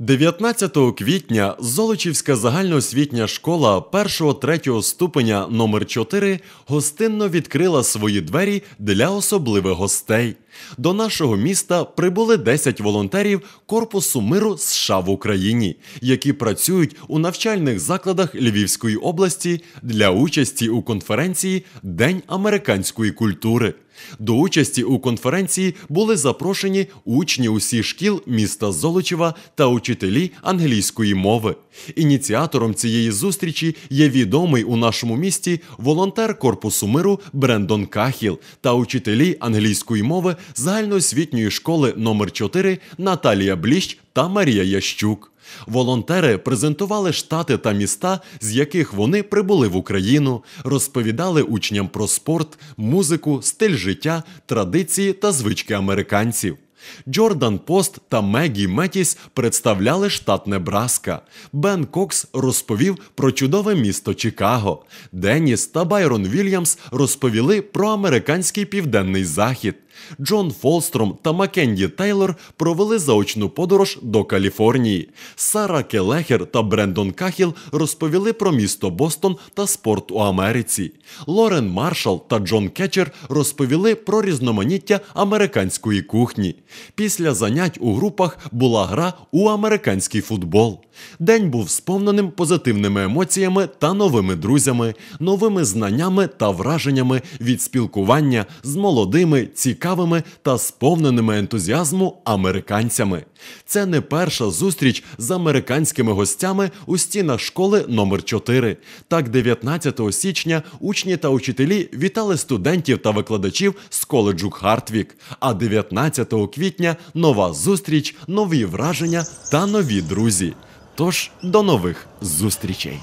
19 квітня Золочівська загальноосвітня школа 1-3 ступеня номер 4 гостинно відкрила свої двері для особливих гостей. До нашого міста прибули 10 волонтерів Корпусу миру США в Україні, які працюють у навчальних закладах Львівської області для участі у конференції День американської культури. До участі у конференції були запрошені учні усіх шкіл міста Золочева та учителі англійської мови. Ініціатором цієї зустрічі є відомий у нашому місті волонтер Корпусу миру Брендон Кахіл та учителі англійської мови загальноосвітньої школи номер 4 Наталія Бліщ та Марія Ящук. Волонтери презентували штати та міста, з яких вони прибули в Україну, розповідали учням про спорт, музику, стиль життя, традиції та звички американців. Джордан Пост та Мегі Метіс представляли штат Небраска. Бен Кокс розповів про чудове місто Чикаго. Деніс та Байрон Вільямс розповіли про американський південний захід. Джон Фолстром та Маккенді Тейлор провели заочну подорож до Каліфорнії. Сара Келехер та Брендон Кахіл розповіли про місто Бостон та спорт у Америці. Лорен Маршал та Джон Кетчер розповіли про різноманіття американської кухні. Після занять у групах була гра у американський футбол. День був сповненим позитивними емоціями та новими друзями, новими знаннями та враженнями від спілкування з молодими, цікавими та сповненими ентузіазму американцями. Це не перша зустріч з американськими гостями у стінах школи номер 4 Так, 19 січня учні та учителі вітали студентів та викладачів з коледжу Хартвік. А 19 квітня нова зустріч, нові враження та нові друзі. Тож до нових зустрічей!